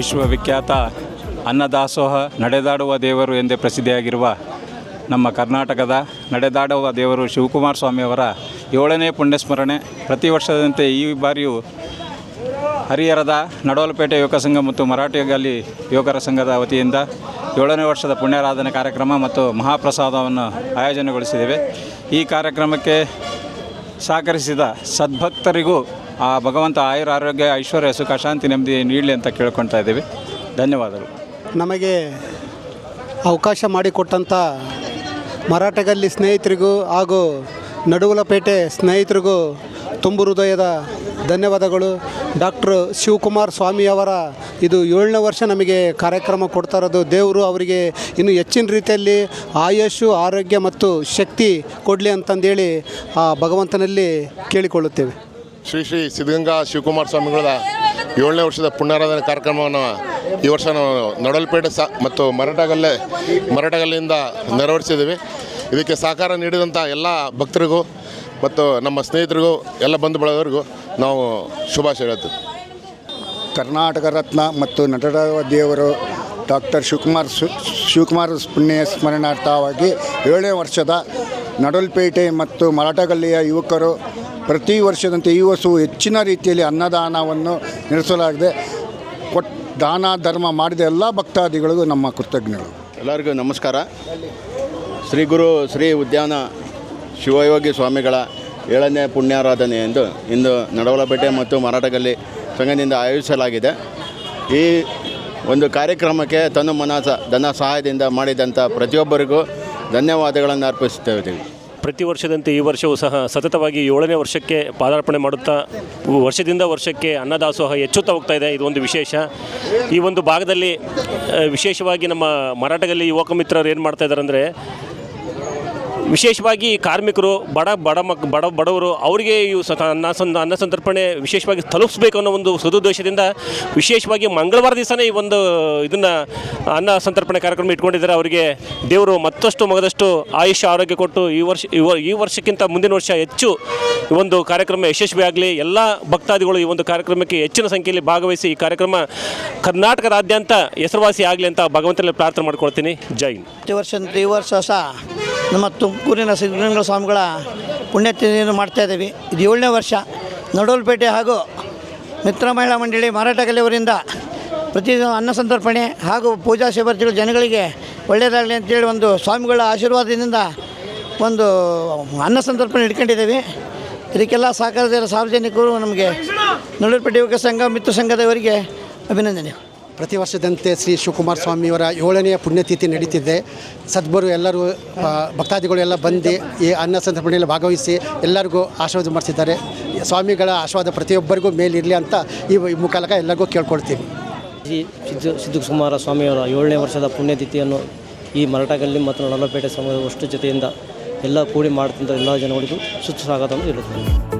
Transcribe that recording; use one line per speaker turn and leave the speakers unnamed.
ವಿಶ್ವವಿಖ್ಯಾತ ಅನ್ನದಾಸೋಹ ನಡೆದಾಡುವ ದೇವರು ಎಂದೇ ಪ್ರಸಿದ್ಧಿಯಾಗಿರುವ ನಮ್ಮ ಕರ್ನಾಟಕದ ನಡೆದಾಡುವ ದೇವರು ಶಿವಕುಮಾರ ಸ್ವಾಮಿಯವರ ಏಳನೇ ಪುಣ್ಯಸ್ಮರಣೆ. ಪ್ರತಿ ವರ್ಷದಂತೆ ಈ ಬಾರಿಯೂ ಹರಿಹರದ ನಡವಲಪೇಟೆ ಯುವಕ ಸಂಘ ಮತ್ತು ಮರಾಠಿ ಗಲ್ಲಿ ಯುವಕರ ಸಂಘದ ವತಿಯಿಂದ ಏಳನೇ ವರ್ಷದ ಪುಣ್ಯಾರಾಧನೆ ಕಾರ್ಯಕ್ರಮ ಮತ್ತು ಮಹಾಪ್ರಸಾದವನ್ನು ಆಯೋಜನೆಗೊಳಿಸಿದ್ದೇವೆ. ಈ ಕಾರ್ಯಕ್ರಮಕ್ಕೆ ಸಹಕರಿಸಿದ ಸದ್ಭಕ್ತರಿಗೂ ಆ ಭಗವಂತ ಆಯುರ ಆರೋಗ್ಯ, ಐಶ್ವರ್ಯ, ಸುಖ, ಶಾಂತಿ, ನೆಮ್ಮದಿ ನೀಡಲಿ ಅಂತ ಕೇಳ್ಕೊಳ್ತಾ ಇದ್ದೀವಿ. ಧನ್ಯವಾದಗಳು.
ನಮಗೆ ಅವಕಾಶ ಮಾಡಿಕೊಟ್ಟಂಥ ಮರಾಠಗಲ್ಲಿ ಸ್ನೇಹಿತರಿಗೂ ಹಾಗೂ ನಡುವಲಪೇಟೆ ಸ್ನೇಹಿತರಿಗೂ ತುಂಬು ಹೃದಯದ ಧನ್ಯವಾದಗಳು. ಡಾಕ್ಟ್ರು ಶಿವಕುಮಾರ್ ಸ್ವಾಮಿಯವರ ಇದು ಏಳನೇ ವರ್ಷ ನಮಗೆ ಕಾರ್ಯಕ್ರಮ ಕೊಡ್ತಾ ಇರೋದು. ದೇವರು ಅವರಿಗೆ ಇನ್ನು ಹೆಚ್ಚಿನ ರೀತಿಯಲ್ಲಿ ಆಯುಷು, ಆರೋಗ್ಯ ಮತ್ತು ಶಕ್ತಿ ಕೊಡಲಿ ಅಂತಂದೇಳಿ ಆ ಭಗವಂತನಲ್ಲಿ ಕೇಳಿಕೊಳ್ಳುತ್ತೇವೆ.
ಶ್ರೀ ಶ್ರೀ ಸಿದ್ಧಗಂಗಾ ಶಿವಕುಮಾರ ಸ್ವಾಮಿಗಳ ಏಳನೇ ವರ್ಷದ ಪುಣ್ಯಾರಾಧನೆ ಕಾರ್ಯಕ್ರಮವನ್ನು ಈ ವರ್ಷ ನಾವು ನಡಲ್ಪೇಟೆ ಸಾ ಮತ್ತು ಮರಾಠಗಲ್ಲೇ ಮರಾಠಗಲ್ಲಿಂದ ನೆರವೇರಿಸಿದ್ದೀವಿ. ಇದಕ್ಕೆ ಸಹಕಾರ ನೀಡಿದಂಥ ಎಲ್ಲ ಭಕ್ತರಿಗೂ ಮತ್ತು ನಮ್ಮ ಸ್ನೇಹಿತರಿಗೂ, ಎಲ್ಲ ಬಂಧು ಬಳಗರಿಗೂ ನಾವು ಶುಭಾಶಯ ಹೇಳ್ತೀವಿ.
ಕರ್ನಾಟಕ ರತ್ನ ಮತ್ತು ನಟರ ದೇವರು ಡಾಕ್ಟರ್ ಶಿವಕುಮಾರ್ ಶಿವಕುಮಾರ್ ಪುಣ್ಯ ಸ್ಮರಣಾರ್ಥವಾಗಿ ಏಳನೇ ವರ್ಷದ ನಡಲ್ಪೇಟೆ ಮತ್ತು ಮರಾಠಗಲ್ಲಿಯ ಯುವಕರು ಪ್ರತಿ ವರ್ಷದಂತೆ ಈ ವರ್ಷವೂ ಹೆಚ್ಚಿನ ರೀತಿಯಲ್ಲಿ ಅನ್ನದಾನವನ್ನು ನಡೆಸಲಾಗಿದೆ. ಕೊಟ್ ದಾನ, ಧರ್ಮ ಮಾಡಿದ ಎಲ್ಲ ಭಕ್ತಾದಿಗಳಿಗೂ ನಮ್ಮ ಕೃತಜ್ಞಗಳು
ಎಲ್ಲರಿಗೂ ನಮಸ್ಕಾರ. ಶ್ರೀ ಗುರು ಶ್ರೀ ಉದ್ಯಾನ ಶಿವಯೋಗಿ ಸ್ವಾಮಿಗಳ ಏಳನೇ ಪುಣ್ಯಾರಾಧನೆ ಎಂದು ಇಂದು ನಡವಲಪೇಟೆ ಮತ್ತು ಮರಾಠಗಲ್ಲಿ ಸಂಘದಿಂದ ಆಯೋಜಿಸಲಾಗಿದೆ. ಈ ಒಂದು ಕಾರ್ಯಕ್ರಮಕ್ಕೆ ತನು ಮನಸ ಧನ ಸಹಾಯದಿಂದ ಮಾಡಿದಂಥ ಪ್ರತಿಯೊಬ್ಬರಿಗೂ ಧನ್ಯವಾದಗಳನ್ನು ಅರ್ಪಿಸುತ್ತೇವೆ.
ಪ್ರತಿ ವರ್ಷದಂತೆ ಈ ವರ್ಷವೂ ಸಹ ಸತತವಾಗಿ ಏಳನೇ ವರ್ಷಕ್ಕೆ ಪಾದಾರ್ಪಣೆ ಮಾಡುತ್ತಾ, ವರ್ಷದಿಂದ ವರ್ಷಕ್ಕೆ ಅನ್ನದಾಸೋಹ ಹೆಚ್ಚುತ್ತಾ ಹೋಗ್ತಾ ಇದೆ. ಇದು ಒಂದು ವಿಶೇಷ. ಈ ಒಂದು ಭಾಗದಲ್ಲಿ ವಿಶೇಷವಾಗಿ ನಮ್ಮ ಮರಾಠಗಲ್ಲಿ ಯುವಕ ಮಿತ್ರರು ಏನು ಮಾಡ್ತಾ ಇದ್ದಾರೆ ಅಂದರೆ ವಿಶೇಷವಾಗಿ ಕಾರ್ಮಿಕರು, ಬಡ ಬಡ ಮಕ್, ಬಡ ಬಡವರು ಅವರಿಗೆ ಇವು ಸತ ಅನ್ನ ಸಂದ, ಅನ್ನ ಸಂತರ್ಪಣೆ ವಿಶೇಷವಾಗಿ ತಲುಪಿಸ್ಬೇಕು ಅನ್ನೋ ಒಂದು ಸದುದ್ದೇಶದಿಂದ ವಿಶೇಷವಾಗಿ ಮಂಗಳವಾರ ದಿವಸನೇ ಈ ಒಂದು ಇದನ್ನು ಅನ್ನ ಸಂತರ್ಪಣೆ ಕಾರ್ಯಕ್ರಮ ಇಟ್ಕೊಂಡಿದ್ದಾರೆ. ಅವರಿಗೆ ದೇವರು ಮತ್ತಷ್ಟು ಮಗದಷ್ಟು ಆಯುಷ್ಯ, ಆರೋಗ್ಯ ಕೊಟ್ಟು ಈ ವರ್ಷ, ಈ ವರ್- ಈ ವರ್ಷಕ್ಕಿಂತ ಮುಂದಿನ ವರ್ಷ ಹೆಚ್ಚು ಈ ಒಂದು ಕಾರ್ಯಕ್ರಮ ಯಶಸ್ವಿಯಾಗಲಿ ಎಲ್ಲ ಭಕ್ತಾದಿಗಳು ಈ ಒಂದು ಕಾರ್ಯಕ್ರಮಕ್ಕೆ ಹೆಚ್ಚಿನ ಸಂಖ್ಯೆಯಲ್ಲಿ ಭಾಗವಹಿಸಿ ಈ ಕಾರ್ಯಕ್ರಮ ಕರ್ನಾಟಕದಾದ್ಯಂತ ಹೆಸರುವಾಸಿ ಆಗಲಿ ಅಂತ ಭಗವಂತನಲ್ಲಿ ಪ್ರಾರ್ಥನೆ ಮಾಡ್ಕೊಳ್ತೀನಿ. ಜೈ ಹಿಂದ್.
ಪ್ರತಿ ವರ್ಷ ಈ ವರ್ಷ ಸಹ ನಮ್ಮ ತುಮಕೂರಿನ ಸಿದ್ಧಗಂಗಾ ಸ್ವಾಮಿಗಳ ಪುಣ್ಯತಿಥಿಯನ್ನು ಮಾಡ್ತಾ ಇದ್ದೀವಿ. ಇದು ಏಳನೇ ವರ್ಷ. ನಡೋಲ್ಪೇಟೆ ಹಾಗೂ ಮಿತ್ರ ಮಹಿಳಾ ಮಂಡಳಿ ಮಾರಾಟಗಲ್ಲಿಯವರಿಂದ ಪ್ರತಿ ಅನ್ನ ಸಂತರ್ಪಣೆ ಹಾಗೂ ಪೂಜಾ ಶಿವರ್ತಿಗಳು ಜನಗಳಿಗೆ ಒಳ್ಳೆಯದಾಗಲಿ ಅಂತೇಳಿ ಒಂದು ಸ್ವಾಮಿಗಳ ಆಶೀರ್ವಾದದಿಂದ ಒಂದು ಅನ್ನ ಸಂತರ್ಪಣೆ ಇಟ್ಕೊಂಡಿದ್ದೀವಿ. ಇದಕ್ಕೆಲ್ಲ ಸಹಕಾರದ ಸಾರ್ವಜನಿಕರು ನಮಗೆ ನಡೋಲ್ಪೇಟೆ ಯುವಕ ಸಂಘ, ಮಿತ್ರ ಸಂಘದವರಿಗೆ ಅಭಿನಂದನೆ
ಪ್ರತಿ ವರ್ಷದಂತೆ ಶ್ರೀ ಶಿವಕುಮಾರ ಸ್ವಾಮಿಯವರ ಏಳನೆಯ ಪುಣ್ಯತಿಥಿ ನಡೀತಿದೆ. ಸದ್ಬರು ಎಲ್ಲರೂ ಭಕ್ತಾದಿಗಳು ಎಲ್ಲ ಬಂದು ಈ ಅನ್ನ ಸಂದರ್ಭದಲ್ಲಿ ಭಾಗವಹಿಸಿ ಎಲ್ಲರಿಗೂ ಆಶೀರ್ವಾದ ಮಾಡಿಸಿದ್ದಾರೆ ಸ್ವಾಮಿಗಳ ಆಶೀರ್ವಾದ ಪ್ರತಿಯೊಬ್ಬರಿಗೂ ಮೇಲಿರಲಿ ಅಂತ ಈ ಈ ಮುಖಾಲಕ ಎಲ್ಲರಿಗೂ ಕೇಳ್ಕೊಳ್ತೀನಿ.
ಶ್ರೀ ಸಿದ್ದು ಸಿದ್ಧಕುಮಾರ ಸ್ವಾಮಿಯವರ ಏಳನೇ ವರ್ಷದ ಪುಣ್ಯತಿಥಿಯನ್ನು ಈ ಮರಾಠಗಲ್ಲಿ ಮತ್ತು ನಡಲಪೇಟೆ ಸಮಯದ ಅಷ್ಟು ಜೊತೆಯಿಂದ ಎಲ್ಲ ಕೂಡಿ ಮಾಡ್ತಿದ್ದ ಎಲ್ಲ ಜನಗಳಿಗೂ ಸುಸ್ವಾಗತ ಇರುತ್ತದೆ